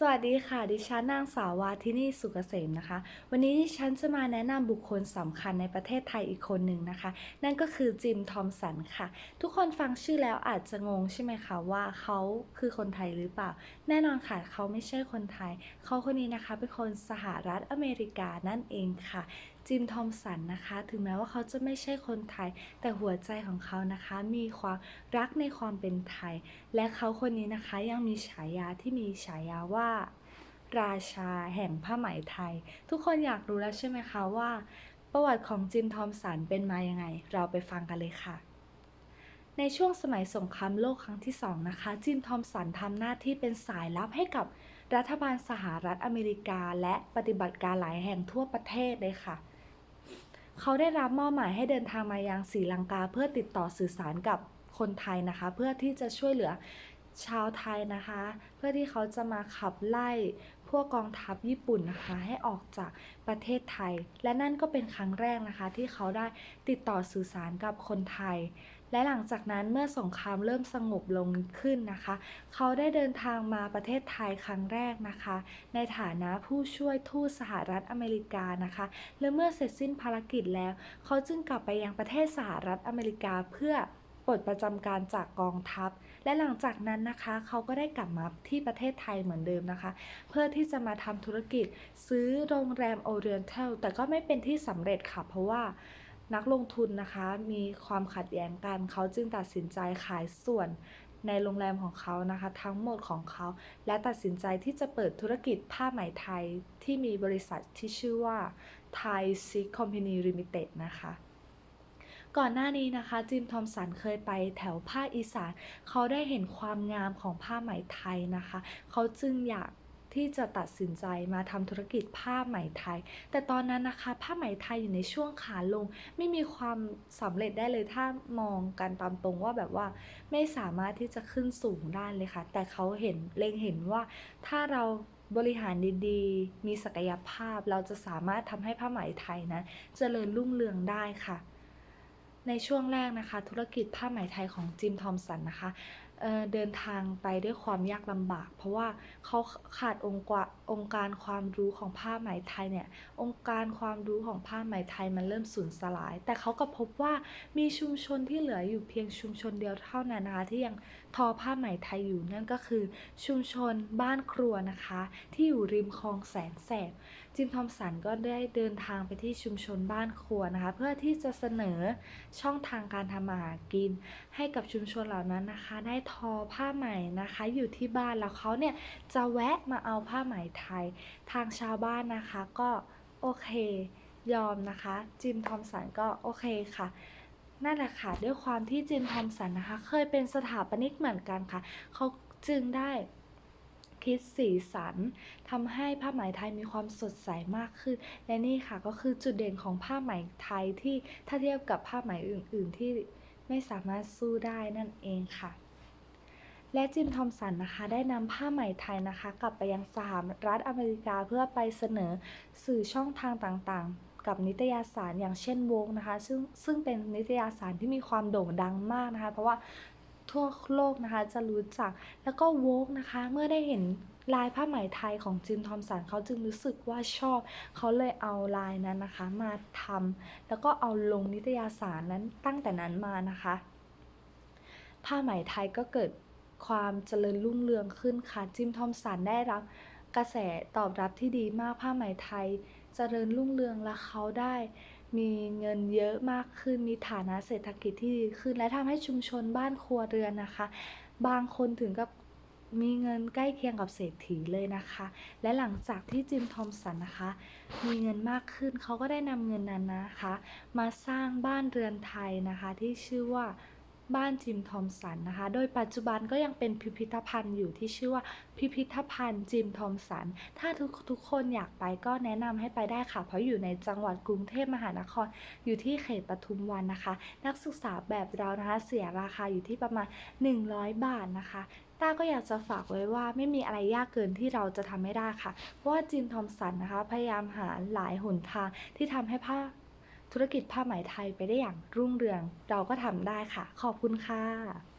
สวัสดีค่ะ ดิฉันนางสาววาทินีสุกเกษมนะคะ วันนี้ดิฉันจะมาแนะนำบุคคลสำคัญในประเทศไทยอีกคนหนึ่งนะคะ นั่นก็คือจิมทอมสันค่ะ ทุกคนฟังชื่อแล้วอาจจะงงใช่ไหมคะว่าเขาคือคนไทยหรือเปล่า แน่นอนค่ะเขาไม่ใช่คนไทย เขาคนนี้นะคะเป็นคนสหรัฐอเมริกานั่นเองค่ะ จิมทอมสันนะคะ ถึงแม้ว่าเขาจะไม่ใช่คนไทย แต่หัวใจของเขานะคะมีความรักในความเป็นไทย และเขาคนนี้นะคะยังมีฉายาที่มีฉายาว่าราชาแห่งผ้าไหมไทย ทุกคนอยากรู้แล้วใช่ไหมคะว่า ประวัติของจิมทอมสันเป็นมายังไง เราไปฟังกันเลยค่ะ ในช่วงสมัยสงครามโลกครั้งที่สองนะคะ จิมทอมสันทำหน้าที่เป็นสายลับให้กับรัฐบาลสหรัฐอเมริกา และปฏิบัติการหลายแห่งทั่วประเทศเลยค่ะเเขาได้รับมอบหมายให้เดินทางมายังศรีลังกา เพื่อติดต่อสื่อสารกับคนไทยนะคะ เพื่อที่จะช่วยเหลือชาวไทยนะคะ เพื่อที่เขาจะมาขับไล่ พวกกองทัพญี่ปุ่นนะคะให้ออกจากประเทศไทย และนั่นก็เป็นครั้งแรกนะคะ ที่เขาได้ติดต่อสื่อสารกับคนไทย และหลังจากนั้นเมื่อสงครามเริ่มสงบลงขึ้นนะคะ เขาได้เดินทางมาประเทศไทยครั้งแรกนะคะ ในฐานะผู้ช่วยทูตสหรัฐอเมริกานะคะ และเมื่อเสร็จสิ้นภารกิจแล้ว เขาจึงกลับไปยังประเทศสหรัฐอเมริกาเพื่อ ปลดประจำการจากกองทัพ และหลังจากนั้นนะคะเขาก็ได้กลับมาที่ประเทศไทยเหมือนเดิมนะคะ เพื่อที่จะมาทำธุรกิจซื้อโรงแรมโอเรียนเทลแต่ก็ไม่เป็นที่สำเร็จค่ะ เพราะว่านักลงทุนนะคะมีความขัดแย้งกันเขาจึงตัดสินใจขายส่วนในโรงแรมของเขานะคะ ทั้งหมดของเขา และตัดสินใจที่จะเปิดธุรกิจผ้าไหมไทยที่มีบริษัทที่ชื่อว่า Thai Silk Company Limited นะคะ ก่อนหน้านี้นะคะ จิมทอมสันเคยไปแถวภาคอีสาน เขาได้เห็นความงามของผ้าไหมไทยนะคะ เขาจึงอยากที่จะตัดสินใจมาทำธุรกิจผ้าไหมไทย แต่ตอนนั้นนะคะผ้าไหมไทยอยู่ในช่วงขาลง ไม่มีความสำเร็จได้เลยถ้ามองกันตามตรงว่าแบบว่าไม่สามารถที่จะขึ้นสูงได้เลยค่ะ แต่เขาเห็นเล็งเห็นว่าถ้าเราบริหารดีๆ มีศักยภาพเราจะสามารถทำให้ผ้าไหมไทยนะเจริญรุ่งเรืองได้ค่ะ ในช่วงแรกนะคะ ธุรกิจผ้าไหมไทยของจิมทอมสันนะคะ เเดินทางไปด้วยความยากลำบาก เพราะว่าเขาขาดองค์กว่าองค์การความรู้ของผ้าไหมไทยเนี่ยองค์การความรู้ของผ้าไหมไทยมันเริ่มสูญสลาย แต่เขาก็พบว่ามีชุมชนที่เหลืออยู่เพียงชุมชนเดียวเท่านั้นนะคะที่ยังทอผ้าไหมไทยอยู่นั่นก็คือ ชุมชนบ้านครัวนะคะ ที่อยู่ริมคลองแสนแสบจิมทอมสันก็ได้เดินทางไปที่ชุมชนบ้านครัวนะคะ เพื่อที่จะเสนอช่องทางการทำมาหารกิน ให้กับชุมชนเหล่านั้นนะคะได้ทอผ้าไหมนะคะ อยู่ที่บ้านแล้วเขาเนี่ยจะแวะมาเอาผ้าไหมไทย ทางชาวบ้านนะคะก็โอเคยอมนะคะ จิมทอมสันก็โอเคค่ะนั่นแหละค่ะ ด้วยความที่จิมทอมสันนะคะ เคยเป็นสถาปนิกเหมือนกันค่ะ เขาจึงได้คิดสีสันทำให้ผ้าไหมไทยมีความสดใสมากขึ้น และนี่ค่ะก็คือจุดเด่นของผ้าไหมไทยที่ถ้าเทียบกับผ้าไหมอื่น ๆ ที่ไม่สามารถสู้ได้นั่นเองค่ะ และจิมทอมสันนะคะ ได้นำผ้าไหมไทยนะคะ กลับไปยังสหรัฐอเมริกาเพื่อไปเสนอสื่อช่องทางต่างๆ กับนิตยสารอย่างเช่นโวกนะคะ ซึ่งซึ่งเป็นนิตยสารที่มีความโด่งดังมากนะคะ เพราะว่าทั่วโลกนะคะจะรู้จักแล้วก็โวกนะคะ เมื่อได้เห็นลายผ้าไหมไทยของจิมทอมสันเขาจึงรู้สึกว่าชอบ เขาเลยเอาลายนั้นนะคะ มาทำแล้วก็เอาลงนิตยสารนั้นตั้งแต่นั้นมานะคะ ผ้าไหมไทยก็เกิด ความเจริญรุ่งเรืองขึ้นค่ะ จิมทอมสันได้รับกระแสตอบรับที่ดีมากผ้าไหมไทย เจริญรุ่งเรืองและเขาได้ มีเงินเยอะมากขึ้นมีฐานะเศรษฐกิจที่ดีขึ้น และทำให้ชุมชนบ้านครัวเรือนนะคะ บางคนถึงกับมีเงินใกล้เคียงกับเศรษฐีเลยนะคะ และหลังจากที่จิมทอมสันนะคะ มีเงินมากขึ้นเขาก็ได้นำเงินนั้นนะคะ มาสร้างบ้านเรือนไทยนะคะที่ชื่อว่า บ้านจิมทอมสันนะคะ โดยปัจจุบันก็ยังเป็นพิพิธภัณฑ์อยู่ที่ชื่อว่าพิพิธภัณฑ์จิมทอมสัน ถ้าทุกทุกคนอยากไปก็แนะนำให้ไปได้ค่ะ เพราะอยู่ในจังหวัดกรุงเทพมหานคร อยู่ที่เขตปทุมวันนะคะ นักศึกษาแบบเรานะคะเสียราคาอยู่ที่ประมาณ 100 บาทนะคะต้าก็อยากจะฝากไว้ว่าไม่มีอะไรยากเกินที่เราจะทำไม่ได้ค่ะ เพราะว่าจิมทอมสันนะคะ พยายามหาหลายหนทางที่ทำให้ผ้า ธุรกิจผ้าไหมไทยไปได้อย่างรุ่งเรือง เราก็ทำได้ค่ะ ขอบคุณค่ะ